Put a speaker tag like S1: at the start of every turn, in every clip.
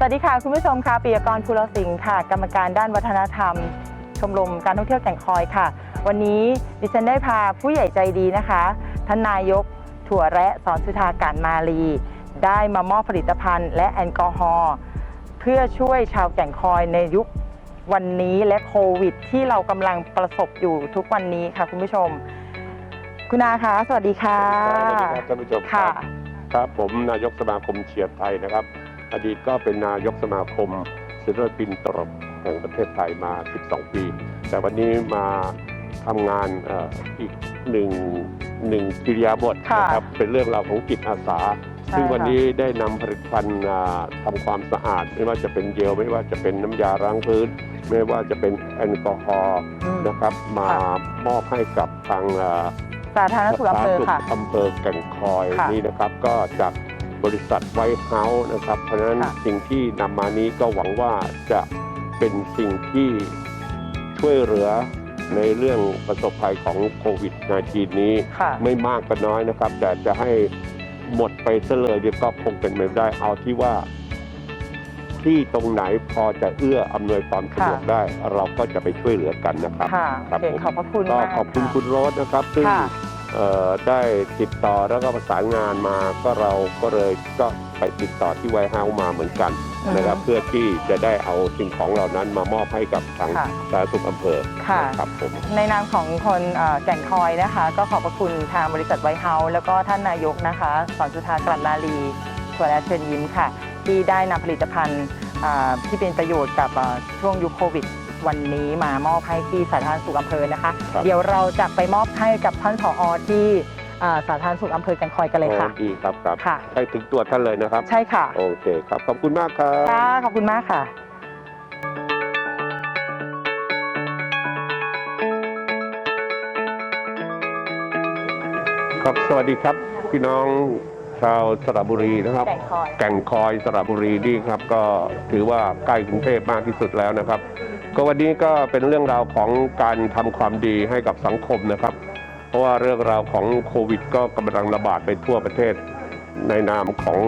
S1: สวัสดีค่ะ คุณผู้ชมค่ะปิยกรภูรสิงห์ค่ะ กรรมการด้านวัฒนธรรม ชมรมการท่องเที่ยวแก่งคอยค่ะ วันนี้ดิฉันได้พาผู้ใหญ่ใจดีนะคะ ท่านนายกถั่วแระสอนสุธาการมาลี ได้มามอบผลิตภัณฑ์และแอลกอฮอล์เพื่อช่วยชาวแก่งคอยในยุควันนี้และโควิด ที่เรากำลังประสบอยู่ทุกวันนี้ค่ะ คุณผู้ชม คุณอาคะสวัสดีค่ะ
S2: สวัสดีครับท่านผู้ชมค
S1: ค่ะ
S2: รับครับผมนายกสมาคมเชียร์ไทยนะครับ อดีตก็เป็นนายกสมาคมศิลปินตลกแห่งประเทศไทยมา 12 ปี แต่วันนี้มาทำงานเอ่ออีกหนึ่งหนึ่งกิริยาบท
S1: ค่ะ
S2: นะครับเป็นเรื่องราวของจิตอาสา
S1: ใช่
S2: ซึ่งวัน
S1: ค่ะ
S2: นี้ได้นำผลิตภัณฑ์อ่าทำความสะอาด ไม่ว่าจะเป็นเจลไม่ว่าจะเป็นน้ำยาล้างพื้น ไม่ว่าจะเป็นแอลกอฮอล์
S1: อืม
S2: นะครับมามอบให้กับทางอ่า
S1: สาธารณสุขอำเภอค่ะ
S2: สาธารณสุขอำเภอแก่งคอย
S1: ค่ะ
S2: นี่นะครับก็จาก บริษัทไวท์เฮาส์นะครับ เพราะฉะนั้น
S1: ค่ะ
S2: สิ่งที่นำมานี้ก็หวังว่าจะเป็นสิ่งที่ช่วยเหลือในเรื่องประสบภัยของโควิด -19 นี้
S1: ค่ะ
S2: ไม่มากก็น้อยนะครับ แต่จะให้หมดไปซะเลยเดี๋ยวก็คงเป็นไม่ได้เอาที่ว่า ที่ตรงไหนพอจะเอื้ออำนวยความสะดวก
S1: ค่ะ
S2: ได้ เราก็จะไปช่วยเหลือกันนะครับ
S1: ค่ะ
S2: ครับ
S1: โอเค
S2: ผม
S1: ขอบพระคุณ
S2: ก็
S1: มาก
S2: ขอบคุณะ คุณโรสนะครับซึ่ง
S1: ค่ะ
S2: เอ่อ ได้ติดต่อแล้วก็ประสานงานมาก็เราก็เลยก็ไปติดต่อที่ไวท์เฮาส์มาเหมือนกันนะครับเพื่อที่จะได้เอาสิ่งของเหล่านั้นมามอบให้กับทาง
S1: ค่ะ
S2: สาธารณสุขอำเภอ
S1: ค่ะ
S2: นะครับผม
S1: ในนามของคนเอ่อแก่งคอยนะคะ ก็ขอบพระคุณทางบริษัทไวท์เฮาส์แล้วก็ท่านนายกนะคะสอนสุธากลั่นนาลีถั่วและเชิญยิ้มค่ะ ที่ได้นำผลิตภัณฑ์อ่าที่เป็นประโยชน์กับเอ่อช่วงยุคโควิด วันนี้มามอบให้ที่สาธารณสุขอำเภอนะคะ
S2: ครับ
S1: เดี๋ยวเราจะไปมอบให้กับท่านผอที่อ่าสาธารณสุขอำเภอแก่งคอยกันเลยค่ะ
S2: อ๋อดีครับครับ
S1: ค่ะ
S2: ให้ถึงตัวท่านเลยนะครับ
S1: ใช่ค่ะ
S2: โอเคครับขอบคุณมากครับ
S1: ค่ะขอบคุณมากค่ะ
S2: ครับสวัสดีครับพี่น้อง ชาวสระบุรีนะครับ
S1: แก่งคอย
S2: แก่งคอยสระบุรีนี่ครับ ก็ถือว่าใกล้กรุงเทพมากที่สุดแล้วนะครับ ก็วันนี้ก็เป็นเรื่องราวของการทำความดีให้กับสังคมนะครับ เพราะว่าเรื่องราวของโควิด ก็กำลังระบาดไปทั่วประเทศ ในนามของ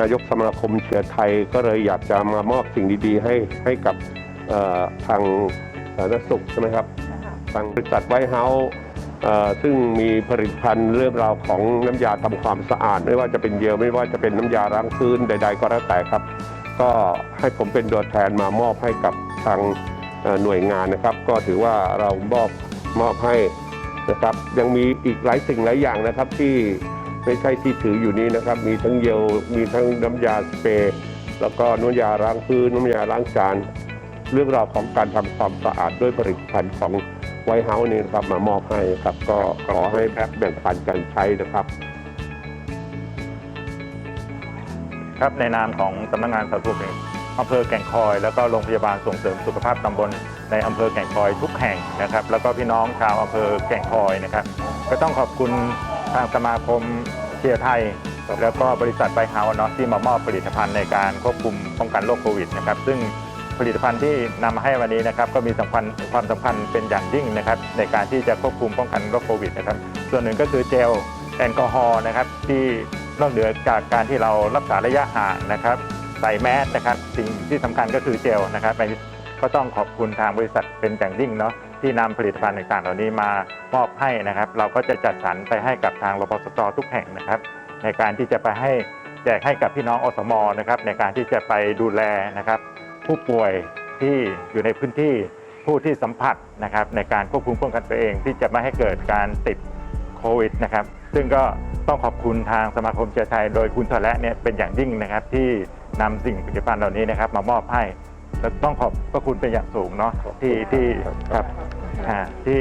S2: นายกสมาคมเชียร์ไทย ก็เลยอยากจะมามอบสิ่งดี ๆ ให้ให้กับเอ่อทางสาธารณสุขใช่ไหมครับ ทางบริษัทไวท์เฮาส์เอ่อ ซึ่งมีผลิตภัณฑ์เรื่องราวของน้ำยาทำความสะอาด ไม่ว่าจะเป็นเยลไม่ว่าจะเป็นน้ำยาล้างพื้นใด ๆ ก็แล้วแต่ครับ ก็ให้ผมเป็นตัวแทนมามอบให้กับทางหน่วยงานนะครับ ก็ถือว่าเรามอบมอบให้นะครับ ยังมีอีกหลายสิ่งหลายอย่างนะครับที่ไม่ใช่ที่ถืออยู่นี้นะครับ มีทั้งเยลมีทั้งน้ำยาสเปรย์แล้วก็น้ำยาล้างพื้นน้ำยาล้างจานเรื่องราวของการทำความสะอาดด้วยผลิตภัณฑ์ของ ไวท์เฮาส์นี่นะครับมามอบให้ครับก็ขอให้แบ่งปันกันใช้นะครับ
S3: ครับในนามของสำนักงานสาธารณสุขอำเภอแก่งคอย แล้วก็โรงพยาบาลส่งเสริมสุขภาพตำบลในอำเภอแก่งคอยทุกแห่งนะครับ แล้วก็พี่น้องชาวอำเภอแก่งคอยนะครับ ก็ต้องขอบคุณทางสมาคมเชียร์ไทย แล้วก็บริษัทไบเฮาส์เนาะที่มามอบผลิตภัณฑ์ในการควบคุมป้องกันโรคโควิดนะครับ ซึ่ง ผลิตภัณฑ์ที่นำมาให้วันนี้นะครับก็มีสำคัญความสำคัญเป็นอย่างยิ่งนะครับในการที่จะควบคุมป้องกันโรคโควิดนะครับส่วนหนึ่งก็คือเจลแอลกอฮอล์นะครับที่นอกเหนือจากการที่เรารักษาระยะห่างนะครับใส่แมสนะครับสิ่งที่สำคัญก็คือเจลนะครับก็ต้องขอบคุณทางบริษัทเป็นอย่างยิ่งเนาะที่นำผลิตภัณฑ์ต่างๆ เหล่านี้มามอบให้นะครับ เราก็จะจัดสรรไปให้กับทางรพสตทุกแห่งนะครับ ในการที่จะไปให้แจกให้กับพี่น้องอสมนะครับ ในการที่จะไปดูแลนะครับ ผู้ป่วยที่อยู่ในพื้นที่ผู้ที่สัมผัสนะครับในการควบคุมป้องกันตัวเอง ที่จะไม่ให้เกิดการติดโควิดนะครับซึ่งก็ต้องขอบคุณทางสมาคมเชียร์ไทย โดยคุณทอและเนี่ยเป็นอย่างยิ่งนะครับที่นำสิ่งผลิตภัณฑ์เหล่านี้นะครับ มามอบให้และต้องขอบพระคุณเป็นอย่างสูงเนาะที่ที่ครับอ่าที่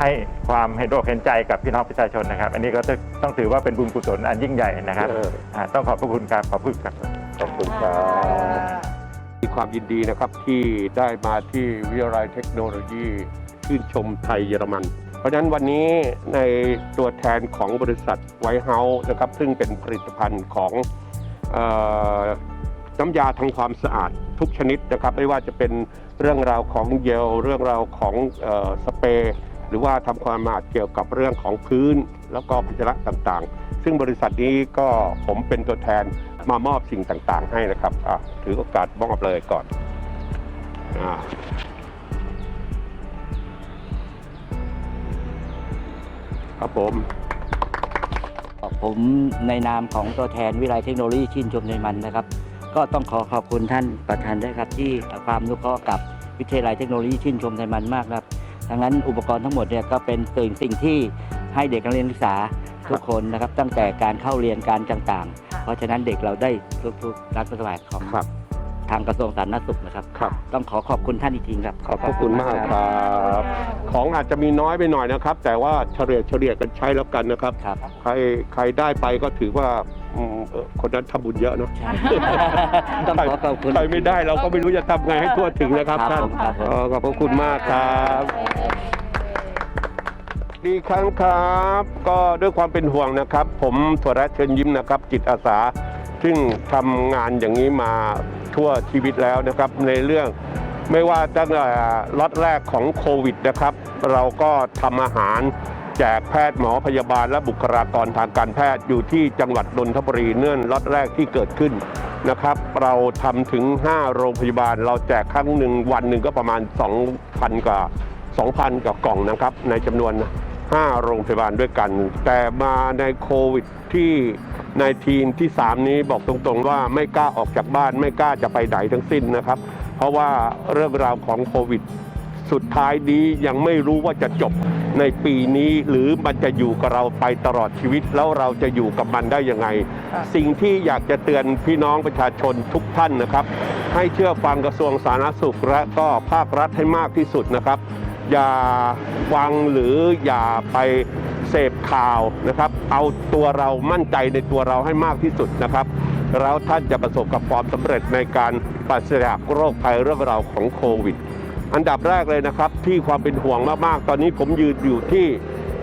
S3: ให้ความเห็นอกเห็นใจกับพี่น้องประชาชนนะครับ อันนี้ก็ต้องต้องถือว่าเป็นบุญกุศลอันยิ่งใหญ่นะครับ
S2: เออ
S3: อ่าต้องขอบพระคุณครับขอบคุณครับ
S2: ขอบคุณครับ มีความยินดีนะครับที่ได้มาที่วิทยาลัยเทคโนโลยีชื่นชมไทยเยอรมัน เพราะฉะนั้นวันนี้ในตัวแทนของบริษัทไวท์เฮาส์นะครับซึ่งเป็นผลิตภัณฑ์ของน้ำยาทำความสะอาดทุกชนิดนะครับ ไม่ว่าจะเป็นเรื่องราวของเยลเรื่องราวของออสเปรย์ รือว่าทำความสะอาดเกี่ยวกับเรื่องของพื้น แล้วก็พิจาระต่างๆ ซึ่งบริษัทนี้ก็ผมเป็นตัวแทนมามอบสิ่งต่างๆ ให้นะครับถือโอกาสมอบเลยก่อนอครับผม
S4: ผมในนามของตัวแทนวิไลเทคโนโลยีชื่นชมในมันนะครับ ก็ต้องขอขอบคุณท่านประธานด้วยครับที่ความนุเคราะห์กับวิทยาลัยเทคโนโลยีชื่นชมในมันมากครับ ดังนั้นอุปกรณ์ทั้งหมดเนี่ยก็เป็นสิ่งสิ่งที่ให้เด็กนักเรียนศึกษาทุกคนนะครับ ตั้งแต่การเข้าเรียนการต่างๆ เพราะฉะนั้นเด็กเราได้ทุกๆรัฐสมัยของ
S2: ครับ
S4: ทางกระทรวงสาธารณสุขนะครับ
S2: ครับ
S4: ต้องขอขอบคุณท่านอีกทีครับ
S2: ขอบพระคุณมากครับ ของอาจจะมีน้อยไปหน่อยนะครับ แต่ว่าเฉลี่ยเฉลี่ยกันใช้แล้วกันนะครับ
S4: ครับ
S2: ใครใครได้ไปก็ถือว่า อืมเอ่อคนนั้นทำบุญเยอะเนาะ
S4: ใช่ต้องขอขอบคุณ
S2: ใครไม่ได้เราก็ไม่รู้จะทำไงให้ทั่วถึงนะครับ
S4: ครับ
S2: ท่าน
S4: ผมครับผม
S2: เอ่อขอบพระคุณมากครับดีครั้งครับ ก็ด้วยความเป็นห่วงนะครับ ผมถั่วแระเชิญยิ้มนะครับ จิตอาสา ซึ่งทำงานอย่างนี้มาทั่วชีวิตแล้วนะครับ ในเรื่องไม่ว่าตั้งแต่ล็อตแรกของโควิดนะครับ เราก็ทำอาหาร แจกแพทย์หมอพยาบาลและบุคลากรทางการแพทย์อยู่ที่จังหวัดนนทบุรีเนื่องล็อตแรกที่เกิดขึ้นนะครับ เราทำถึง 5 โรงพยาบาล เราแจกครั้งหนึ่งวันหนึ่งก็ประมาณ 2,000กว่า2,000กับกล่องนะครับ ในจำนวน 5 โรงพยาบาลด้วยกัน แต่มาในโควิดที่ในทีมที่ 3 นี้บอกตรงๆว่าไม่กล้าออกจากบ้านไม่กล้าจะไปไหนทั้งสิ้นนะครับ เพราะว่าเรื่องราวของโควิด สุดท้ายนี้ยังไม่รู้ว่าจะจบในปีนี้หรือมันจะอยู่กับเราไปตลอดชีวิตแล้วเราจะอยู่กับมันได้ยังไง
S1: ค่ะ
S2: สิ่งที่อยากจะเตือนพี่น้องประชาชนทุกท่านนะครับ ให้เชื่อฟังกระทรวงสาธารณสุขและก็ภาครัฐให้มากที่สุดนะครับ อย่าฟังหรืออย่าไปเสพข่าวนะครับ เอาตัวเรามั่นใจในตัวเราให้มากที่สุดนะครับแล้วท่านจะประสบกับความสำเร็จในการปราศจากโรคภัยเรื่องราวของโควิด อันดับแรกเลยนะครับ ที่ความเป็นห่วงมากๆ ตอนนี้ผมยืนอยู่ที่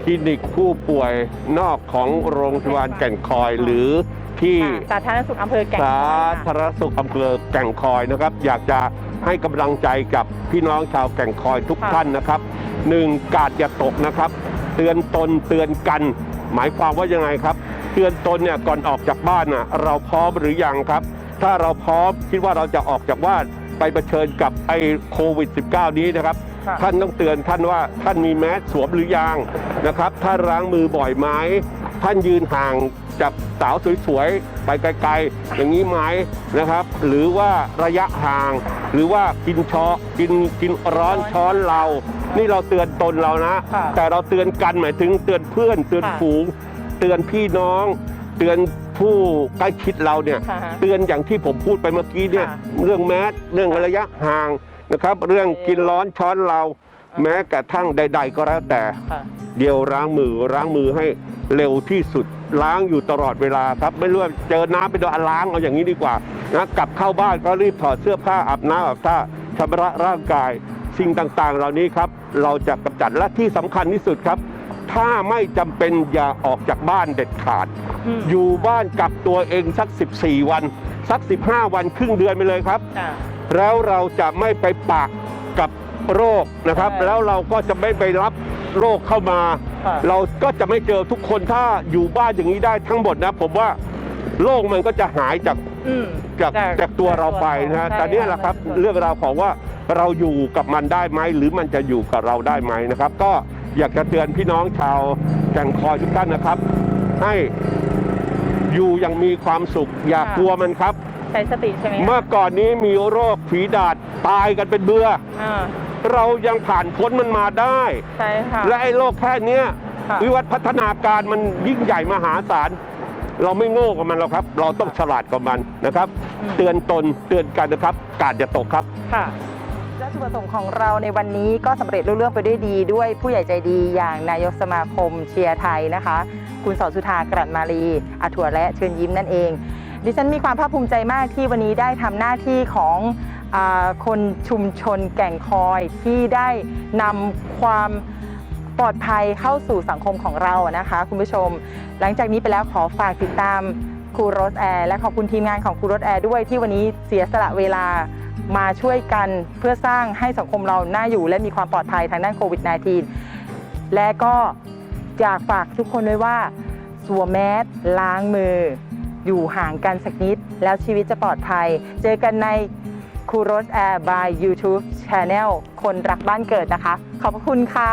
S2: คลินิกผู้ป่วยนอกของโรงพยาบาลแก่งคอยหรือที่
S1: ค่ะสาธารณสุขอำเภอแก่งค
S2: สา
S1: อยค่ะ
S2: ธารณสุขอำเภอแก่งคอยนะครับ อยากจะให้กำลังใจกับพี่น้องชาวแก่งคอยทุก
S1: ค่ะ
S2: ท่านนะครับหนึ่งกาดอย่าตกนะครับ เตือนตนเตือนกัน หมายความว่ายังไงครับ เตือนตนเนี่ยก่อนออกจากบ้านน่ะเราพร้อมหรือยังครับ ถ้าเราพร้อมคิดว่าเราจะออกจากบ้าน ไปเผชิญกับไอ้โควิด -19 นี้นะครับ
S1: ค่ะ
S2: ท่านต้องเตือนท่านว่าท่านมีแมสสวมหรือยังนะครับท่านล้างมือบ่อยไหมท่านยืนห่างจากสาวสวยๆ ไปไกลๆ อย่างนี้ไหมนะครับ หรือว่าระยะห่าง หรือว่ากินช้อกินกินร้อนช้อนเรา นี่เราเตือนตนเรานะ
S1: ค่ะ
S2: แต่เราเตือนกันหมายถึงเตือนเพื่อน เตือน
S1: ค่ะ
S2: ฝูง เตือนพี่น้อง เตือน ผู้ใกล้ชิดเราเนี่ย
S1: ค่ะ
S2: เตือนอย่างที่ผมพูดไปเมื่อกี้เนี่ย
S1: ค่ะ
S2: เรื่องแมสเรื่องระยะห่างนะครับ เรื่องกินร้อนช้อนเราแม้กระทั่งใด ๆ ก็แล้วแต่
S1: ค่ะ
S2: เดียวล้างมือล้างมือให้เร็วที่สุดล้างอยู่ตลอดเวลาครับ ไม่รู้ว่าเจอน้ำไปโดนล้างเอาอย่างนี้ดีกว่านะกลับเข้าบ้านก็รีบถอดเสื้อผ้าอาบน้ำอาบท่าชำระร่างกาย สิ่งต่างๆ เหล่านี้ครับ เราจะกำจัดและที่สำคัญที่สุดครับ ถ้าไม่จำเป็นอย่าออกจากบ้านเด็ดขาด
S1: อืม
S2: อยู่บ้านกับตัวเองสัก 14 วัน สัก 15 วันครึ่งเดือนไปเลยครับ
S1: ค่ะ
S2: แล้วเราจะไม่ไปปากกับโรคนะครับ
S1: ใช่
S2: แล้วเราก็จะไม่ไปรับโรคเข้ามา
S1: ค่ะ
S2: เราก็จะไม่เจอทุกคนถ้าอยู่บ้านอย่างนี้ได้ทั้งหมดนะผมว่าโรคมันก็จะหายจาก
S1: อืม
S2: จาก
S1: จาก
S2: จากตัวเราไปนะฮะ
S1: ใช่
S2: แต่เนี่ยแหละครับ
S1: ค่ะ
S2: เรื่องราวของว่าเราอยู่กับมันได้ไหมหรือมันจะอยู่กับเราได้ไหมนะครับ ก็อยากจะเตือนพี่น้องชาวแก่งคอยทุกท่านนะครับ ให้ อยู่อยังมีความสุข อย่ากลัวมันครับ
S1: ใช้สติใช่ไหมคะ
S2: เมื่อก่อนนี้มีโรคผีดาดตายกันเป็นเบื่อ
S1: อ่า
S2: เรายังผ่านพ้นมันมาได้
S1: ใช่ค่ะ
S2: และไอ้โรคแค่เนี้ย
S1: ค่ะ
S2: วิวัฒน์พัฒนาการมันยิ่งใหญ่มหาศาล เราไม่โง่กับมันหรอกครับ เราต้องฉลาดกับมันนะครับ
S1: อืม
S2: เตือนตนเตือนกันนะครับ กาดอย่าตกครับ
S1: ค่ะและจุดประสงค์ของเราในวันนี้ก็สำเร็จรุ่ร่วงไปด้วยดี ด้วยผู้ใหญ่ใจดีอย่างนายกสมาคมเชียร์ไทยนะคะ คุณสอนสุธากรัตมาลีอาถั่วและเชิญยิ้มนั่นเอง ดิฉันมีความภาคภูมิใจมากที่วันนี้ได้ทำหน้าที่ของอคนชุมชนแก่งคอยที่ได้นำความปลอดภัยเข้าสู่สังคมของเรานะคะ คุณผู้ชม หลังจากนี้ไปแล้วขอฝากติดตามครูโรสแอร์และขอบคุณทีมงานของครูโรสแอร์ด้วยที่วันนี้เสียสละเวลามาช่วยกันเพื่อสร้างให้สังคมเราน่าอยู่และมีความปลอดภัยทางด้านโควิด -19 และก็ อยากฝากทุกคนไว้ว่าสวมแมสล้างมือ อยู่ห่างกันสักนิด แล้วชีวิตจะปลอดภัย เจอกันในคูโรสแอร์ by YouTube Channel คนรักบ้านเกิดนะคะ ขอบคุณค่ะ